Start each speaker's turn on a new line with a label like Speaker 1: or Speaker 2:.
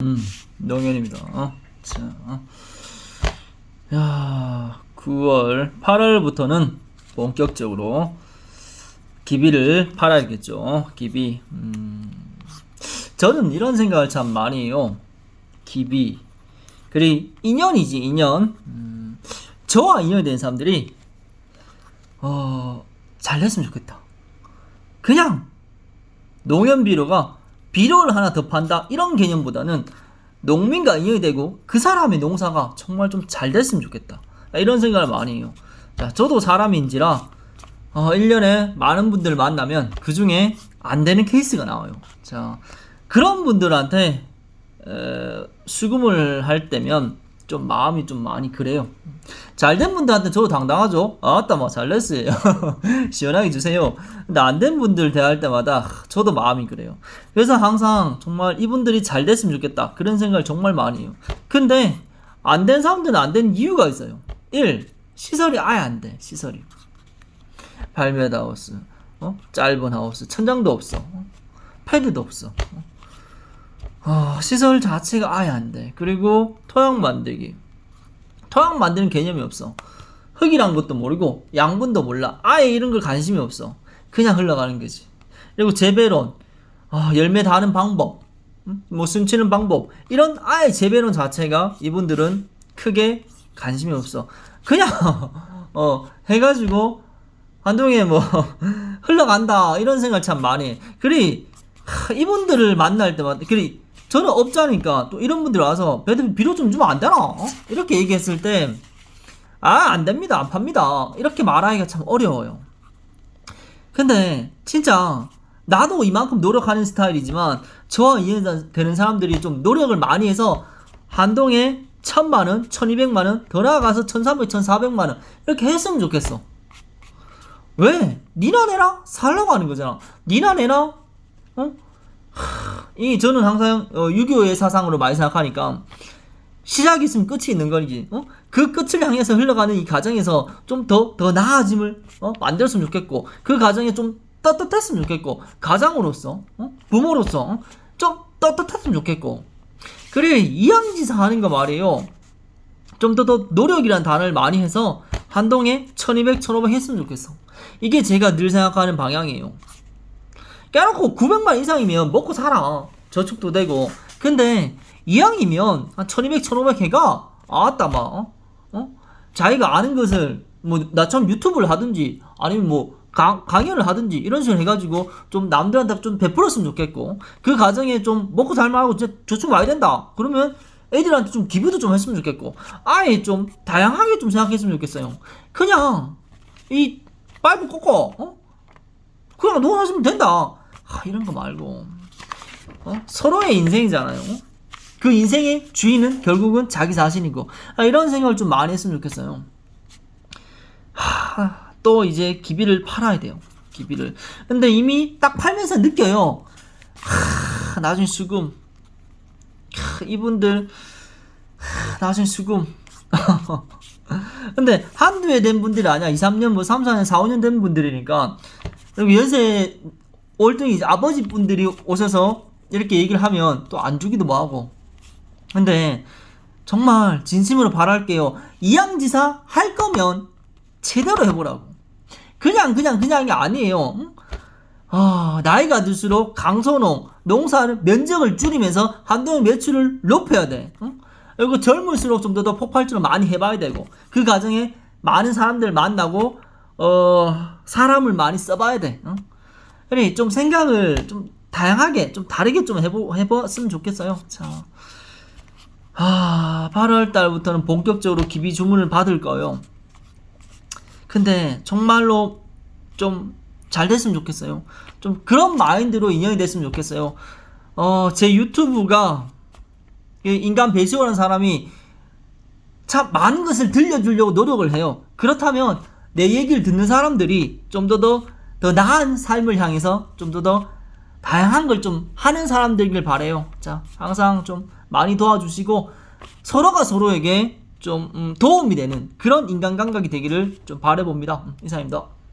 Speaker 1: 음, 농현입니다. 어? 자, 어. 야, 9월, 8월부터는 본격적으로 기비를 팔아야겠죠. 기비. 음, 저는 이런 생각을 참 많이 해요. 기비. 그리 인연이지, 인연. 음, 저와 인연이 된 사람들이, 어, 잘 됐으면 좋겠다. 그냥 농협 비료가 비료를 하나 더 판다. 이런 개념보다는 농민과 인연이 되고 그 사람의 농사가 정말 좀 잘 됐으면 좋겠다. 이런 생각을 많이 해요. 자 저도 사람인지라 어, 1년에 많은 분들을 만나면 그 중에 안 되는 케이스가 나와요. 자 그런 분들한테 에, 수금을 할 때면 좀 마음이 좀 많이 그래요. 잘 된 분들한테 저도 당당하죠. 아따 뭐 잘됐어요. 시원하게 주세요. 근데 안 된 분들 대할 때마다 저도 마음이 그래요. 그래서 항상 정말 이분들이 잘 됐으면 좋겠다. 그런 생각을 정말 많이 해요. 근데 안 된 사람들은 안 된 이유가 있어요. 1. 시설이 아예 안 돼. 시설이. 발매드 하우스. 어? 짧은 하우스. 천장도 없어. 어? 패드도 없어. 어? 어, 시설 자체가 아예 안 돼. 그리고 토양 만들기. 토양 만드는 개념이 없어. 흙이란 것도 모르고 양분도 몰라. 아예 이런 걸 관심이 없어. 그냥 흘러가는 거지. 그리고 재배론, 어, 열매 다는 방법, 음? 뭐 숨치는 방법 이런 아예 재배론 자체가 이분들은 크게 관심이 없어. 그냥 어 해가지고 한동에 뭐 흘러간다 이런 생각 참 많이 해. 그리 하, 이분들을 만날 때마다 그리 저는 업자니까 또 이런 분들 와서 배드 비료 좀 주면 안 되나? 어? 이렇게 얘기했을 때, 아, 안 됩니다. 안 팝니다. 이렇게 말하기가 참 어려워요. 근데, 진짜, 나도 이만큼 노력하는 스타일이지만, 저와 이해되는 사람들이 좀 노력을 많이 해서, 한동에 천만원, 천이백만원, 더 나아가서 천삼백, 천사백만원, 이렇게 했으면 좋겠어. 왜? 니나 내라? 살라고 하는 거잖아. 니나 내라? 어? 이 저는 항상 어, 유교의 사상으로 많이 생각하니까 시작이 있으면 끝이 있는 거지. 어? 그 끝을 향해서 흘러가는 이 과정에서 좀더더 나아짐을 어? 만들었으면 좋겠고 그 과정에 좀 떳떳했으면 좋겠고 가장으로서 어? 부모로서 어? 좀 떳떳했으면 좋겠고 그래 이양지사 하는 거 말이에요. 좀 더 더 노력이란 단어를 많이 해서 한동에 1200, 1500 했으면 좋겠어. 이게 제가 늘 생각하는 방향이에요. 깨놓고 900만 이상이면 먹고 살아. 저축도 되고. 근데 이왕이면 한 1200, 1500 해가 아따 막 어? 어? 자기가 아는 것을 뭐 나처럼 유튜브를 하든지 아니면 뭐 강, 강연을 하든지 이런 식으로 해가지고 좀 남들한테 좀 베풀었으면 좋겠고 그 과정에 좀 먹고 살만하고 저축 많이 된다 그러면 애들한테 좀 기부도 좀 했으면 좋겠고 아예 좀 다양하게 좀 생각했으면 좋겠어요 그냥 이 파이브 꽂고 어? 그냥 농사하시면 된다. 아, 이런 거 말고 어? 서로의 인생이잖아요. 그 인생의 주인은 결국은 자기 자신이고 아, 이런 생각을 좀 많이 했으면 좋겠어요. 하, 또 이제 기비를 팔아야 돼요. 기비를. 근데 이미 딱 팔면서 느껴요. 하, 나중에 수금. 하, 이분들 하, 나중에 수금. 근데 한두 해 된 분들이 아니야. 2, 3년, 뭐 3, 4년, 4, 5년 된 분들이니까. 연세 월등히 아버지 분들이 오셔서 이렇게 얘기를 하면 또 안 주기도 뭐하고. 근데 정말 진심으로 바랄게요. 이양지사 할 거면 제대로 해보라고. 그냥 그냥 그냥이 아니에요. 응? 아 나이가 들수록 강소농 농사를 면적을 줄이면서 한동의 매출을 높여야 돼. 응? 그리고 젊을수록 좀더더 폭발적으로 많이 해봐야 되고 그 과정에 많은 사람들 만나고 어 사람을 많이 써봐야 돼. 어? 그래 좀 생각을 좀 다양하게 좀 다르게 좀 해보 해봤으면 좋겠어요. 자, 아 8월 달부터는 본격적으로 기비 주문을 받을 거예요. 근데 정말로 좀 잘 됐으면 좋겠어요. 좀 그런 마인드로 인연이 됐으면 좋겠어요. 어, 제 유튜브가 이 인간 배시호라는 사람이 참 많은 것을 들려주려고 노력을 해요. 그렇다면 내 얘기를 듣는 사람들이 좀 더 더 더 나은 삶을 향해서 좀 더 더 다양한 걸 좀 하는 사람들길 바래요. 자, 항상 좀 많이 도와주시고 서로가 서로에게 좀 음, 도움이 되는 그런 인간 감각이 되기를 좀 바래봅니다. 음, 이상입니다.